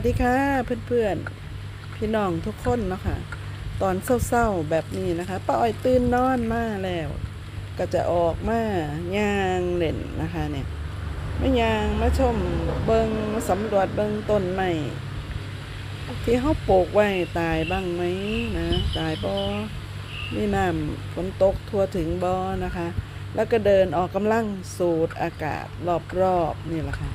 สดีค่ะเพื่อนๆ พี่น้องทุกคนเนาะคะตอนเศร้าๆแบบนี้นะคะป้าอ้อยตื่นนอนมาแล้ว ก็จะออกมาย่างเล่นนะคะเนี่ยไม่ย่างมาชมเบิงมาสำรวจเบิงต้นไม้ที่เขาปลูกไว้ตายบ้างไหมนะตายบ่มีน้ำฝนตกทั่วถึงบ่นะคะ แล้วก็เดินออกกำลังสูดอากาศรอบๆนี่แหละค่ะ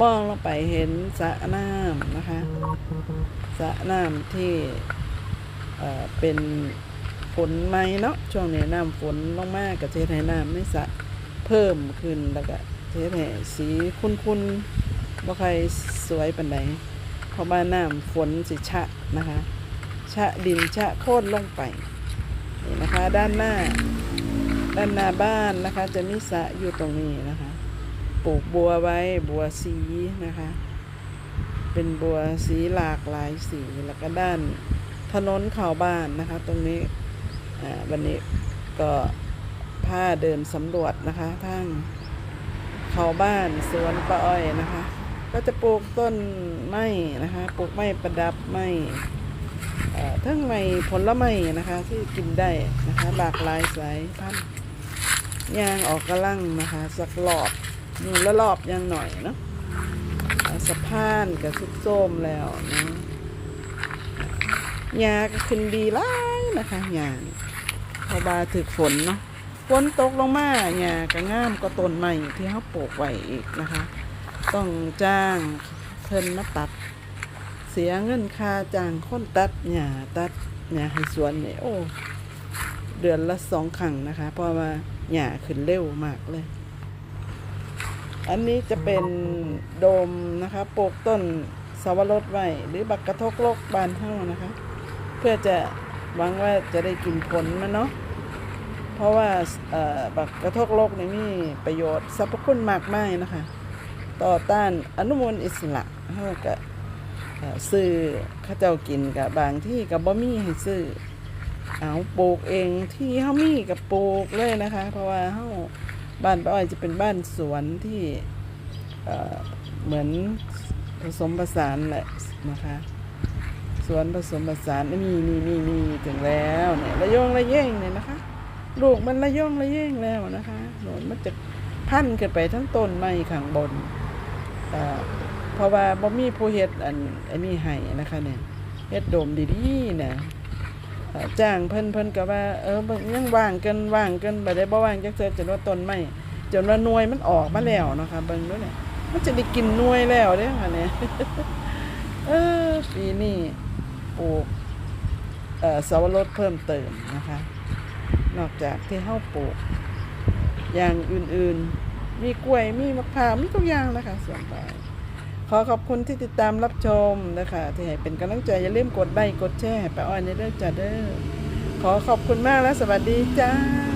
มองลงไปเห็นสระน้ำนะคะสระน้ำที่เอ่อเป็นฝนไหมเนาะช่วงนี้น้ำฝนลงมากกับเทศให้น้ำไม่สะเพิ่มขึ้นแล้วก็เทศให้สีคุ้นๆบ่ใครสวยปานใดเพราะว่าน้ำฝนสิชะนะคะ ชะดินชะโค่นลงไปนี่นะคะ ด้านหน้า ด้านหน้าบ้านนะคะ จะมีสระอยู่ตรงนี้นะคะ ปลูกบัวไว้บัวสีนะคะ เป็นบัวสีหลากหลายสีแล้วก็ด้านถนนเข้าบ้านนะคะ ตรงนี้วันนี้ก็พาเดินสำรวจนะคะทางเข้าบ้านสวนป้าอ้อยนะคะ ก็จะปลูกต้นไม้นะคะ ปลูกไม้ประดับไม่ทั้งไม้ผลไม้นะคะ ที่กินได้นะคะหลากหลายสายพันธุ์ย่างออกกระลังนะคะ สักหลอด บนี่ละรอบยังหน่อยเนาะอ่าสะพานกับซุดโส้มแล้วนะยาก็ขึ้นดีหร้ายนะคะยานี่เพอบาถึกฝนเนาะฝนตกลงมาหญ้าก็งามก็ต้นใหม่ที่เขาปลูกไว้อีกนะคะ ต้องจ้างเพิ่นมาตัด เสียเงินค่าจ้างคนตัดหญ้าตัดหญ้าให้สวนเนี่ยโอ้เดือนละสองครั้งนะคะ เพราะว่าหญ้าขึ้นเร็วมากเลย อันนี้จะเป็นโดมนะคะปลูกต้นสวรสไว้หรือบักกระทกโลกบานเท่านะคะ เพื่อจะหวังว่าจะได้กินผลมันเนาะเพราะว่าบักกระทกโลกนี่มีประโยชน์สรรพคุณมากมายนะคะ ต่อต้านอนุมูลอิสระเฮาก็เอ่อซื้อข้าเจ้ากินกับบางที่กับบ่มีให้ซื้อเอาปลูกเองที่เฮามีกับปลูกเลยนะคะ เพราะว่าเฮา บ้านป้าอ้อยจะเป็นบ้านสวนที่เเหมือนผสมผสานแหละนะคะสวนผสมผสานมีมีมีมีถึงแล้วเนี่ยระยงระเย่งเนี่ยนะคะ ลูกมันระยงระเย่งแล้วนะคะหนมันจะพันขึ้นไปทั้งต้นไม้ข้างบนเพราะว่าบ่มีผู้เฮ็ดอันอันนี้ให้นะคะเนี่ยเฮ็ดโดมดีๆนะเอ่อ จ้างเพิ่นเพิ่นก็ว่า เออยังว่างเกินว่างเกินบ่ได้บ่ว่างจักเทื่อจนว่าต้นไม้จนว่าหน่วยมันออกมาแล้วเนาะค่ะเบิ่งดูเนี่ยมันจะได้กินหน่วยแล้วเด้ค่ะเนี่ยเออปีนี้ปลูกเอ่อสวรสเพิ่มเติมนะคะ นอกจากที่เฮาปลูก อย่างอื่นๆ มีกล้วยมีมะพร้าวมีทุกอย่างนะคะส่วนไป ขอขอบคุณที่ติดตามรับชมนะคะที่ให้เป็นกำลังใจอย่าลืมกดไลค์กดแชร์ให้ป้าอ้อยในเรื่องจัดเด้อขอขอบคุณมากและสวัสดีจ้า